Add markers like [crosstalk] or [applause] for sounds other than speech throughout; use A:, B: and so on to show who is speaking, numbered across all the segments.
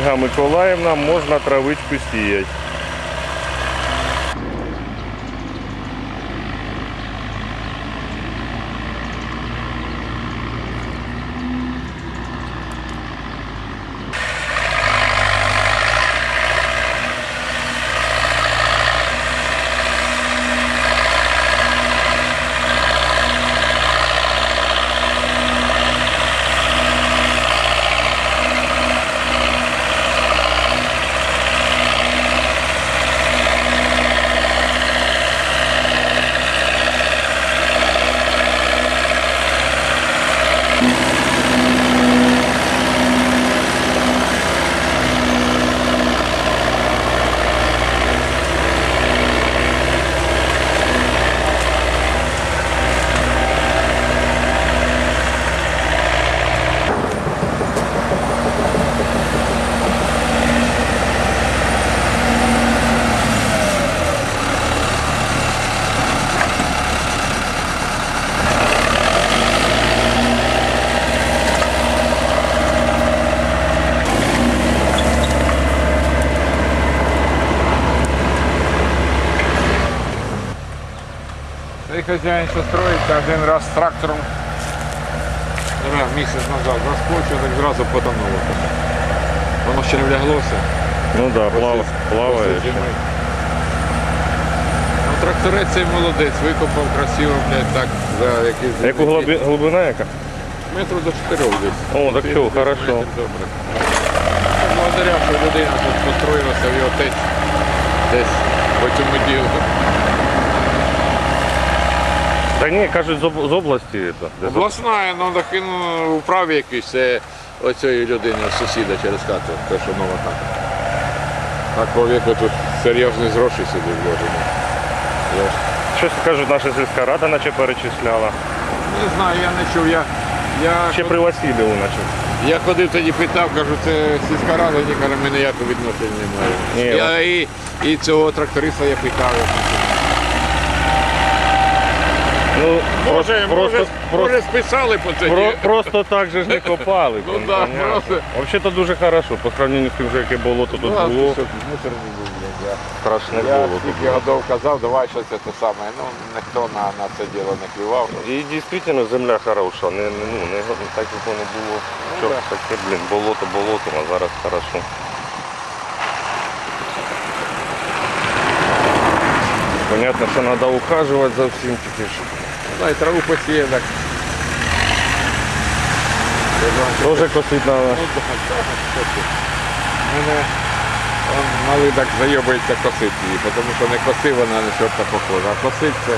A: Ольга Миколаївна, можна травичку сіяти.
B: Цей хазяїн, що один раз з трактором. Місяць назад заскочив, так зразу потонуло. Воно ще не вляглося.
A: Ну так, да, плав, плаває.
B: Ну, тракторець цей молодець, викопав красиво, блядь, так, за якийсь...
A: Яку глиби, глибина яка?
B: Метру до чотирьох десь.
A: О, так що, хорошо.
B: Добре. Благодаря, що людина тут построїлася в його тесть десь по цьому ділу.
A: Та ні, кажуть, з, об- з області. це, де з-
B: Обласна, ну так він у праві якийсь, це оцієї людини, сусіда через хату, те, що нова хата. Так віку тут серйозні гроші сюди вложені. Я ж
A: Щось кажуть, наша сільська рада наче перечисляла.
B: не знаю, я не чув. Я, я,
A: Ще при Васильєву наче.
B: я ходив тоді питав, кажу, це сільська рада, ні, каже, ми ніякого відношення не маємо.
A: Ні,
B: Я і, і цього тракториста я питав.
A: Ну,
B: Може,
A: просто,
B: може,
A: просто,
B: може списали по це.
A: Про, просто так же ж не копали.
B: Ну
A: там,
B: да,
A: понятно.
B: просто.
A: Взагалі то дуже хорошо, по сравненню з тим, що яке болото тут
B: Ну,
A: було,
B: що, мусорний був, блядь, я.
A: страшне
B: Я
A: болото.
B: скільки годів казав, давай щось це саме. Ну, ніхто на, на це діло не клював.
A: І дійсно земля хороша, не, не, ну, не, не так як воно було. Що
B: да.
A: таке, блін, болото, болото, а зараз хорошо. Понятно, що треба ухажувати за всім тільки що.
B: Дай траву посіє, так.
A: Тоже косить
B: да, да, ти. Мене он, малий так зайобується косити її, тому що не косив, вона не чорта похожа. А косить це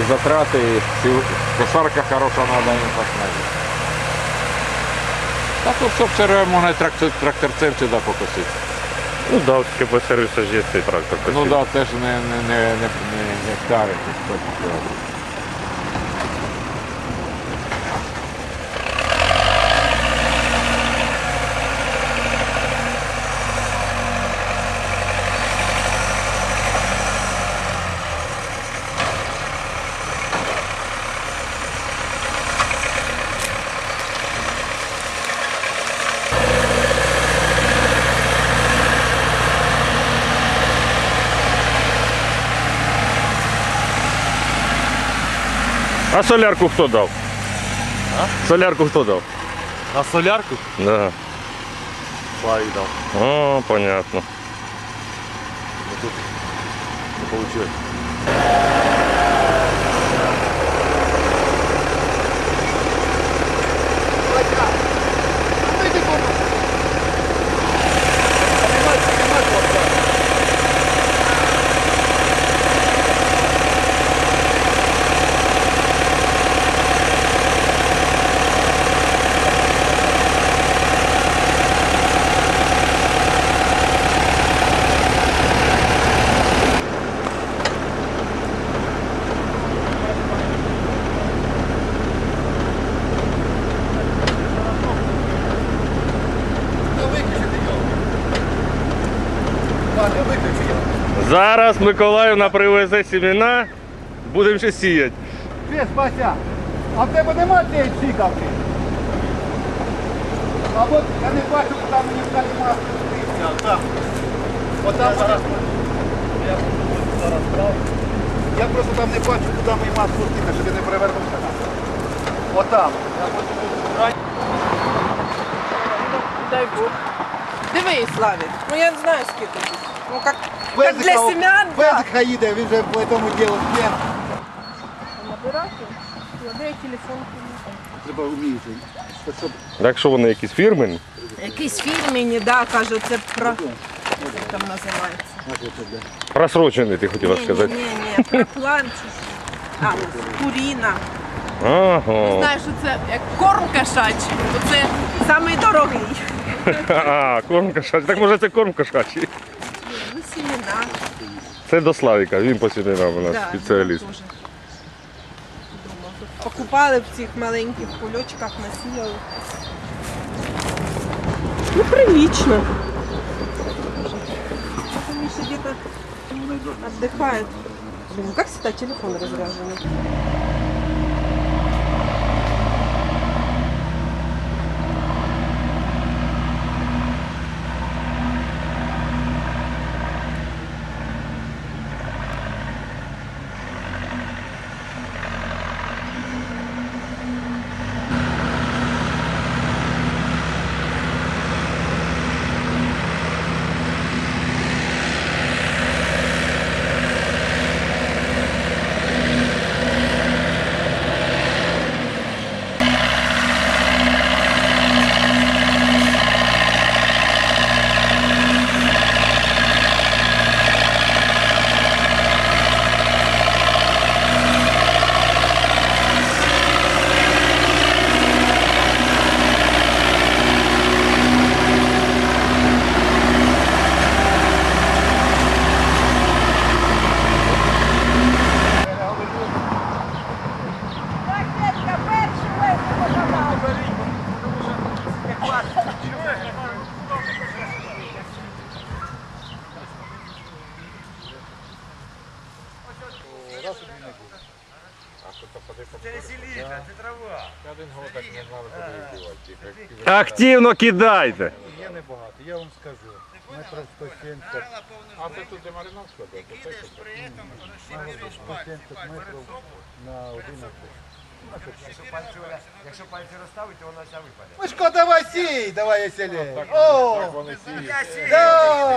B: і затрати, і сил- косарка хороша треба не поснаги. Так от, собственно, можна і трактор, тракторцем сюди покосити.
A: Ну да, от по сервісу ж є цей трактор.
B: Ну так, да, теж не, не, не, не, не, не вдарить.
A: А солярку хто дав? А? Солярку хто дав?
C: На солярку?
A: Да.
C: Славик дал.
A: О, понятно.
C: Не получилось.
A: Зараз Миколаївна привезе семена, будемо ще сіяти.
D: Ти, Спася, а в тебе нема цієї цікавки? Або я не бачу, там ніхто нема. там. Отам зараз. Я просто там не бачу, куди мій мат спустити, щоб я не перевернувся. Отам.
E: Дай Бог. Дивись, Славік. Ну я не знаю скільки. тут. Ну як для семян, да.
D: Безик хай він же по цьому ділу п'є.
E: Набирати. Кладе телефон.
D: Треба вміти. Щоб
A: Так що вони якісь фірмені?
E: Якийсь фірмені, да, каже, це про... Як там називається?
A: Просрочений, ти хотіла
E: Ні, ні,
A: сказати.
E: ні, ні, про план чи що. А, Пуріна.
A: Ага.
E: Знаєш, що це як корм кошачий, то це самий дорогий. [laughs]
A: А, корм кошачий. Так може це корм кошачий
E: Ну, сімена.
A: Це до Славіка, він по сімейнам у нас
E: Да,
A: спеціаліст.
E: я теж думала. Тут Покупали в цих маленьких кульочках, насіяли. Ну, прилично. Это Миша где-то отдыхает. Блин, как всегда телефон разряженный.
B: Один год так не знали, куди дівати.
A: Активно кидайте.
D: Є небагато, я вам скажу. Метрів 170,
B: А це тут де маринад складає, то це що?
D: 170 метрів на 11.
F: Якщо пальці розставити, то вона вся випаде.
D: Мишко, давай сій, давай О.
F: Я сію.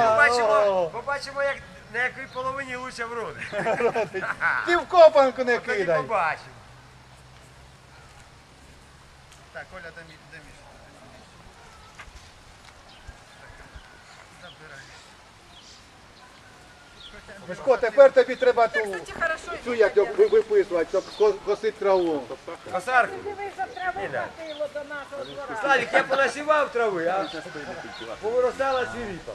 F: Побачимо, побачимо, як на якій половині лучше вродить.
D: ти в копанку не
F: Тоді
D: кидай.
F: побачимо.
D: Так, Коля, де мій? Мишко, тепер тобі треба ту, цю як виписувати, щоб ко- косити траву.
F: Косарку. Славік, я понасівав трави, а повиростала цвіріпа.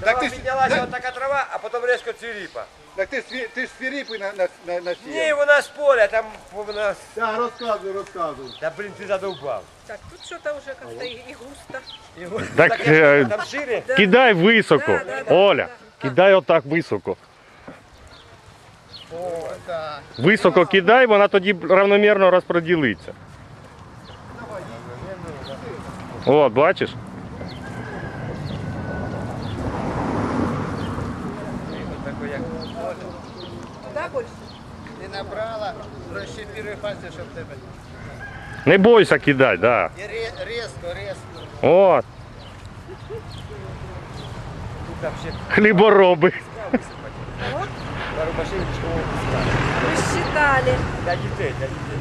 D: Так
F: Трава піднялася отака трава, а потім різко цвіріпа.
D: Так ти, сві- ти ж свіріпи на, на, на, на
F: Ні, вона з поля, там вона...
D: Так, розказуй, розказуй.
F: Та, блін, ти задовбав.
E: Так, тут что-то уже как-то и, и густо.
A: Так
F: я-
A: е,
F: Там шире.
A: кидай високо.
E: Да, да, да,
A: Оля,
E: да, да.
A: кидай отак високо. Високо кидай, вона тоді равномірно розподілиться. От, бачиш?
F: Такой, як...
E: Да, больше?
D: Ти набрала, розщепіруй пальці, щоб тебе.
A: Не бойся кидай, да.
D: І різко, різко.
A: От,
F: Тут там ще
A: хлібороби.
F: для дітей, для дітей.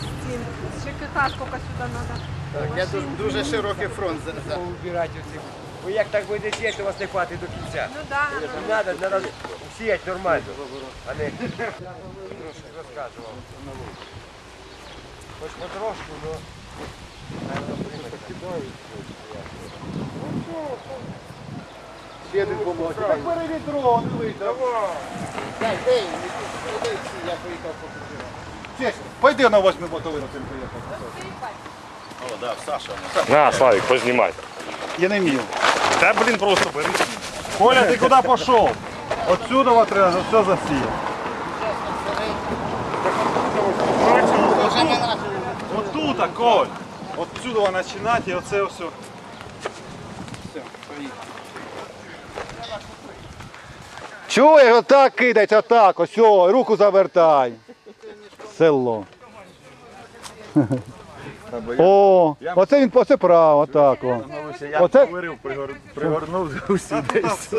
E: Стин. ШКХ сколько сюда надо?
D: Я тут дуже широкий фронт. за- за-
F: Поубирати оці. Ви як так будете сіяти, у вас не хватить до кінця.
E: Ну да.
F: Надо, надо сіяти нормально, а не трошки розказував. Хоч потрошку, но...
D: Ще один помочь. Так бери відро, дивись. Дай, дай, дай, я поїхав покупити. Честь, пойди на восьмий мотовину цим приїхав.
A: О, На, Славік, познімай.
D: Я не вмію.
A: Та, блін, просто бери.
C: Коля, ти куди пішов? Отсюда треба все засіяти. Отут, Коль. Отсюда починати і оце все.
D: Чуєш, отак кидається, отак, ось, руку завертай. Село. О, оце він, оце право, так. О. Оце,
G: Пригорнув усі [laughs] десь.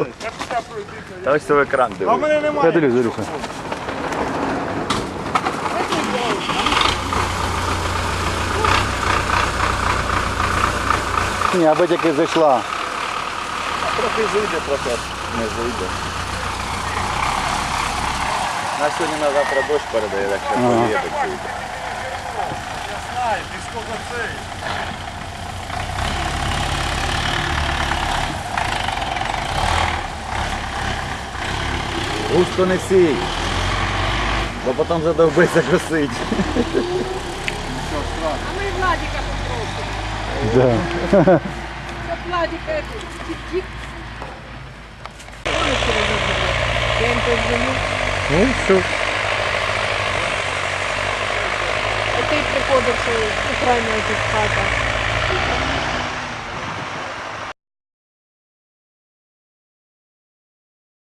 G: Та ось в екран
C: А мене немає.
D: я дивлюсь, Зарюха. Ні, аби тільки зайшла.
G: Трохи зайде, трохи не зайде. На сьогодні на завтра дощ передає, так що повіє
C: Знаю, ти скільки цей.
G: Густо не сій, бо потім задовбиться косить.
E: А ми Владика попросимо.
D: Да.
E: Це Владика тік-тік.
B: Ну, все.
E: А ти приходиш у тут хата.